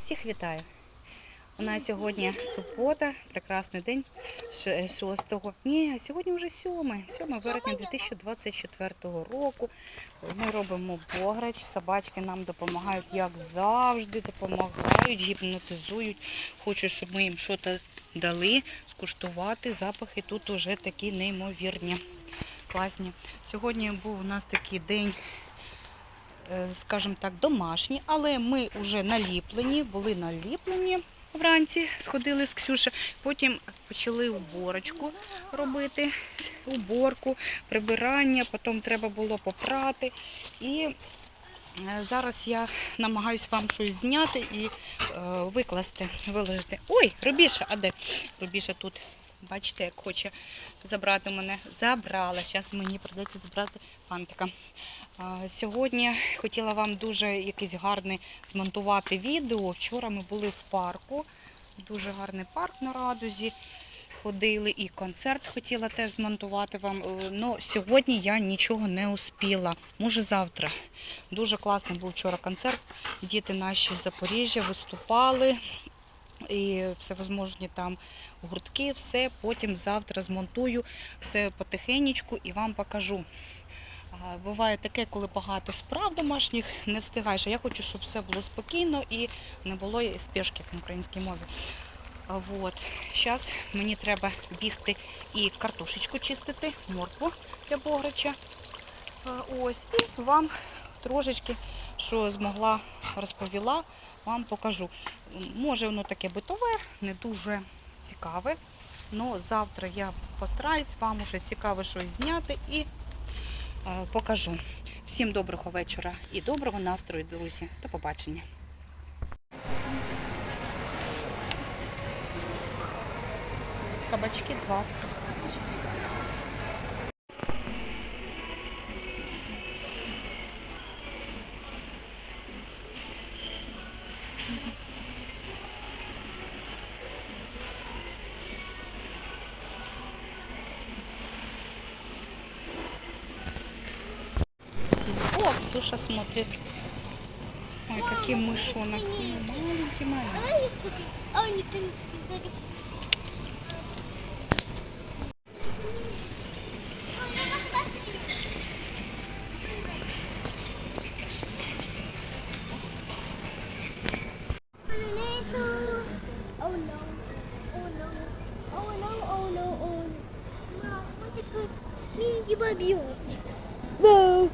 Всіх вітаю! У нас сьогодні субота, прекрасний день ш- 6, ні, сьогодні вже 7, 7 вересня 2024 року. Ми робимо бограч, собачки нам допомагають, як завжди, допомагають, гіпнотизують. Хочуть, щоб ми їм щось дали, скуштувати. Запахи тут уже такі неймовірні, класні. Сьогодні був у нас такий день скажімо так, домашні, але ми вже наліплені, були наліплені вранці, сходили з Ксюшею, потім почали уборочку робити, уборку, прибирання, потім треба було попрати. І е, зараз я намагаюся вам щось зняти і е, викласти, виложити. Ой, Рубіша, а де? Рубіша тут. Бачите, як хоче забрати мене. Забрала. Зараз мені прийдеться забрати фантика. Сьогодні хотіла вам дуже якесь гарне змонтувати відео. Вчора ми були в парку. Дуже гарний парк на радузі. Ходили і концерт хотіла теж змонтувати вам. але сьогодні я нічого не успіла. Може завтра. Дуже класний був вчора концерт. Діти наші з Запоріжжя виступали. І всевозможні там гуртки, все. Потім завтра змонтую все потихенечку і вам покажу. Буває таке, коли багато справ домашніх не встигаєш. Я хочу, щоб все було спокійно і не було спешки на українській мові. А, Вот. Зараз мені треба бігти і картошечку чистити, моркву для бограча. Ось. І вам трошечки, що змогла, розповіла, вам покажу. Може воно таке битове, не дуже цікаве. але завтра я постараюсь вам уже цікаве щось зняти і покажу. Всім доброго вечора і доброго настрою, друзі. До побачення. Кабачки 20. Саша смотрит. Ой, какие мышонок. Маленький, маленький. Минди бабьёртик. Да.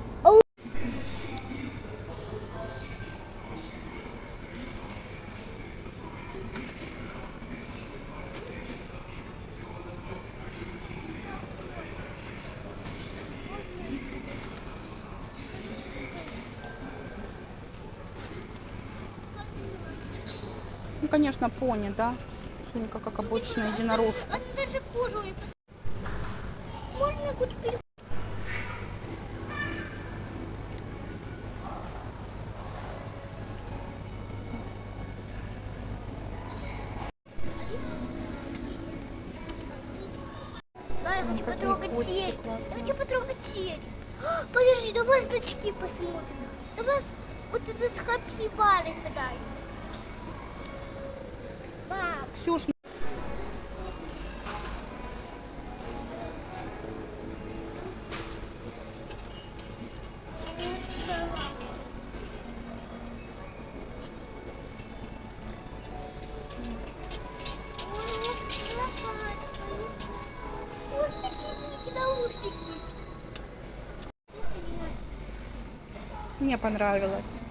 на пони, да? Сонька как обычно, единорожка. А даже кожу Можно купить хочу потрогать серию. Я хочу потрогать серию. А, подожди, давай значки посмотрим. Давай вот это с хапки-бары подай. Ксюш, мне понравилось.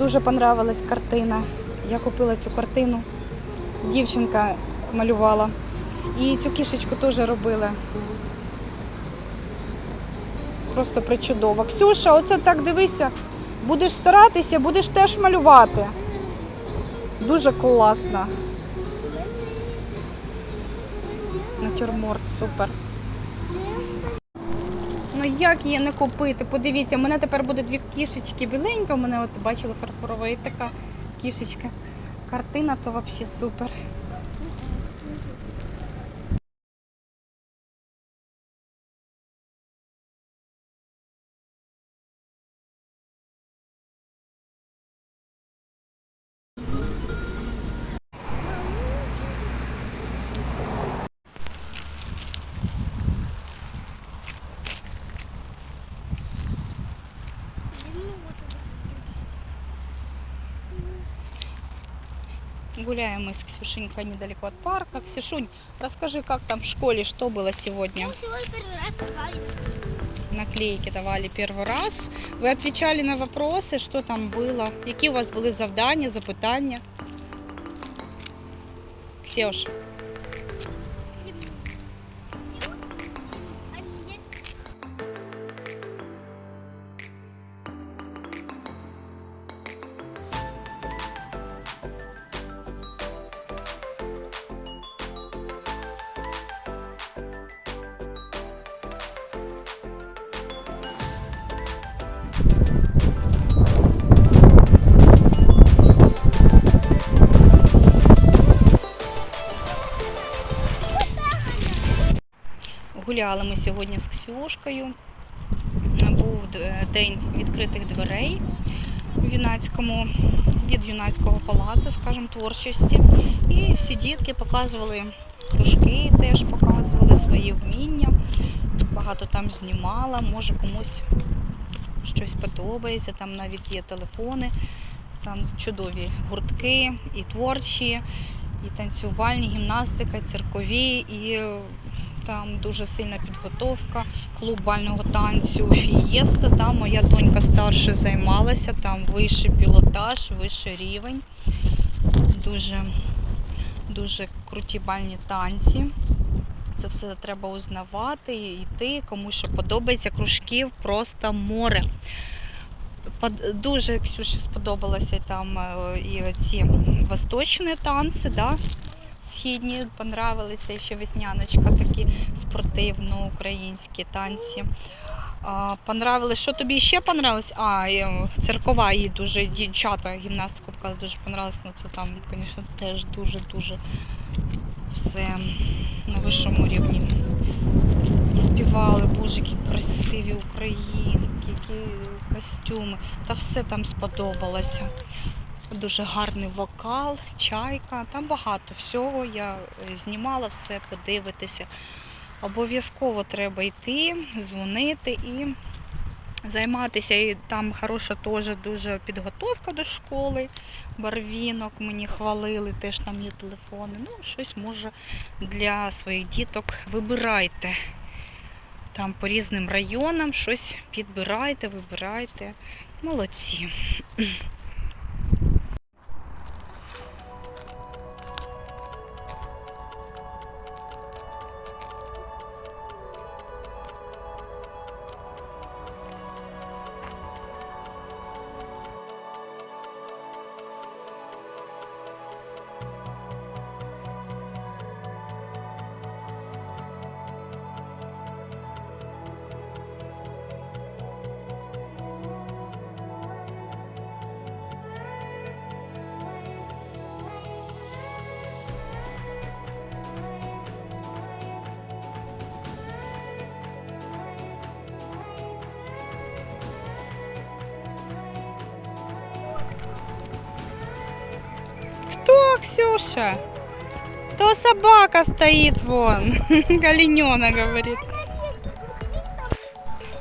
Дуже понравилась картина. Я купила цю картину. Дівчинка малювала. І цю кішечку теж робила. Просто причудово. Ксюша, оце так дивися. Будеш старатися, будеш теж малювати. Дуже класно. Натюрморт, супер. Це як її не купити? Подивіться, у мене тепер буде дві кішечки біленька. У мене от бачили фарфорова і така кішечка. Картина то взагалі супер. Гуляем мы с Ксюшенькой недалеко от парка. Ксюшунь, расскажи, как там в школе, что было сегодня? Ну, сьогодні перший раз катали. Наклейки давали первый раз. Вы отвечали на вопросы, что там было, які у вас були завдання, запитання? Ксюш, гуляли ми сьогодні з Ксюшкою. Був день відкритих дверей у юнацькому від юнацького палацу, скажімо, творчості. І всі дітки показували кружки, теж показували свої вміння. Багато там знімала, може комусь щось подобається, там навіть є телефони, там чудові гуртки і творчі, і танцювальні, гімнастика, циркові, і е, там дуже сильна підготовка, клуб бального танцю Фієста. Там моя донька старша займалася, там вищий пілотаж, вищий рівень. Дуже, дуже круті бальні танці. Це все треба узнавати і йти, кому що подобається. Кружків просто море. Дуже Ксюші сподобалося там е, і ці восточні танці, да? Східні понравилися, ще весняночка такі спортивно-українські танці. А, понравилось, що тобі ще понравилось? А, і, циркова їй дуже дівчата гімнастику дуже понравилось. Ну це там, звісно, теж дуже-дуже все на вищому рівні. І співали, боже, які красиві українки, які костюми. Та все там сподобалося. Дуже гарний вокал, чайка. Там багато всього. Я е, знімала все, подивитися. Обов'язково треба йти, дзвонити і займатися. І там хороша теж дуже підготовка до школи. Барвінок мені хвалили, теж там є телефони. Ну, щось може для своїх діток вибирайте. Там по різним районам щось підбирайте, вибирайте. Молодці. Ксюша? То собака стоит вон. Оленена говорит.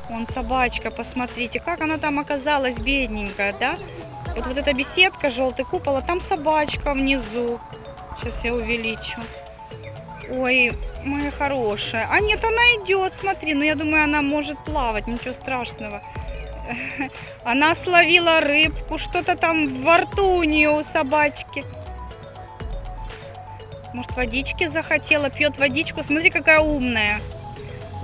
Вон собачка, посмотрите, как она там оказалась, бедненькая, да? Вот, вот эта беседка, желтый купол, а там собачка внизу. Сейчас я увеличу. Ой, моя хорошая. А нет, она идет, смотри. Ну, я думаю, она может плавать, ничего страшного. Она словила рыбку, что-то там во рту у нее у собачки. Может, водички захотела, пьет водичку. Смотри, какая умная.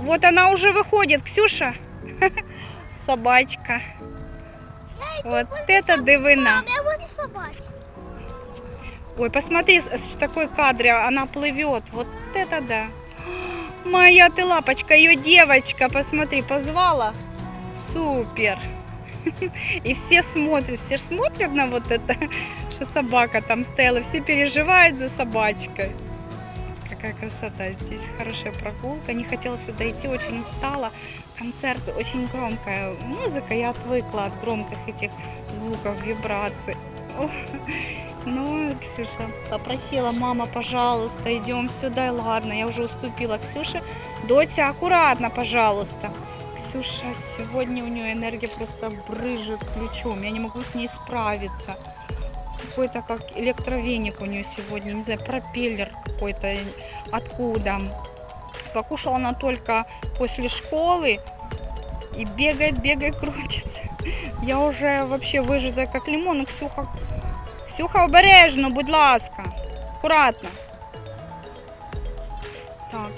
Вот она уже выходит, Ксюша. Собачка. Вот это дивина. Ой, посмотри, с такой кадре она плывет. Вот это да. Моя ты лапочка, ее девочка, посмотри, позвала. Супер. И все смотрят, все ж смотрят на вот это, что собака там стояла, все переживают за собачкой. Какая красота здесь, хорошая прогулка. Не хотела сюда идти, очень устала. Концерт очень громкая музыка, я отвыкла от громких этих звуков, вибраций. Ну, Ксюша попросила, мама, пожалуйста, идем сюда. И ладно, я уже уступила Ксюше. Дотя, аккуратно, пожалуйста. Ксюша, сегодня у нее энергия просто брыжет ключом. Я не могу с ней справиться. Какой-то как электровеник у нее сегодня, не знаю, пропеллер какой-то. Откуда? Покушала она только после школы и бегает, бегает, крутится. Я уже вообще выжата как лимон. Ксюха, Ксюха, обережно, будь ласка. Аккуратно.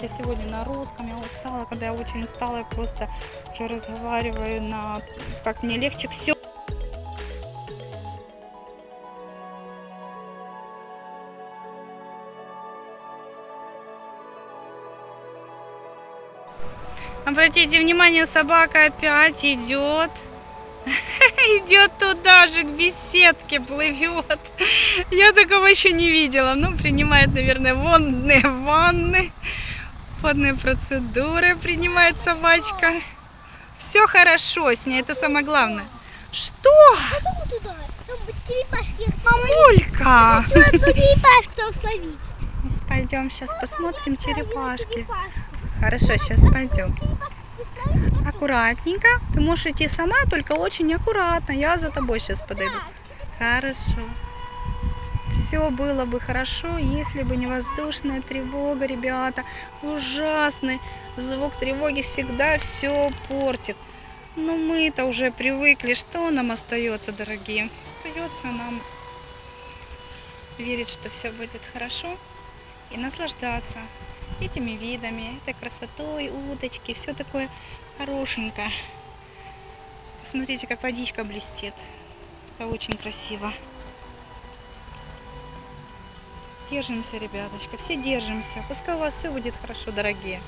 Я сегодня на русском, я устала. Когда я очень устала, я просто уже разговариваю на... Как мне легче. Все. Обратите внимание, собака опять идет. Идет туда же, к беседке, плывет. Я такого еще не видела. Ну, принимает, наверное, водные ванны. Водные процедуры принимает собачка. Все хорошо с ней, это самое главное. Что? Мамулька! Пойдем сейчас посмотрим черепашки. Хорошо, сейчас пойдем. Аккуратненько. Ты можешь идти сама, только очень аккуратно. Я за тобой сейчас подойду. Хорошо. Все было бы хорошо, если бы не воздушная тревога, ребята. Ужасный звук тревоги всегда все портит. Но мы-то уже привыкли. Что нам остается, дорогие? Остается нам верить, что все будет хорошо и наслаждаться этими видами, этой красотой, удочки, все такое хорошенькое. Посмотрите, как водичка блестит. Это очень красиво. Держимся, ребяточка, все держимся. Пускай у вас все будет хорошо, дорогие.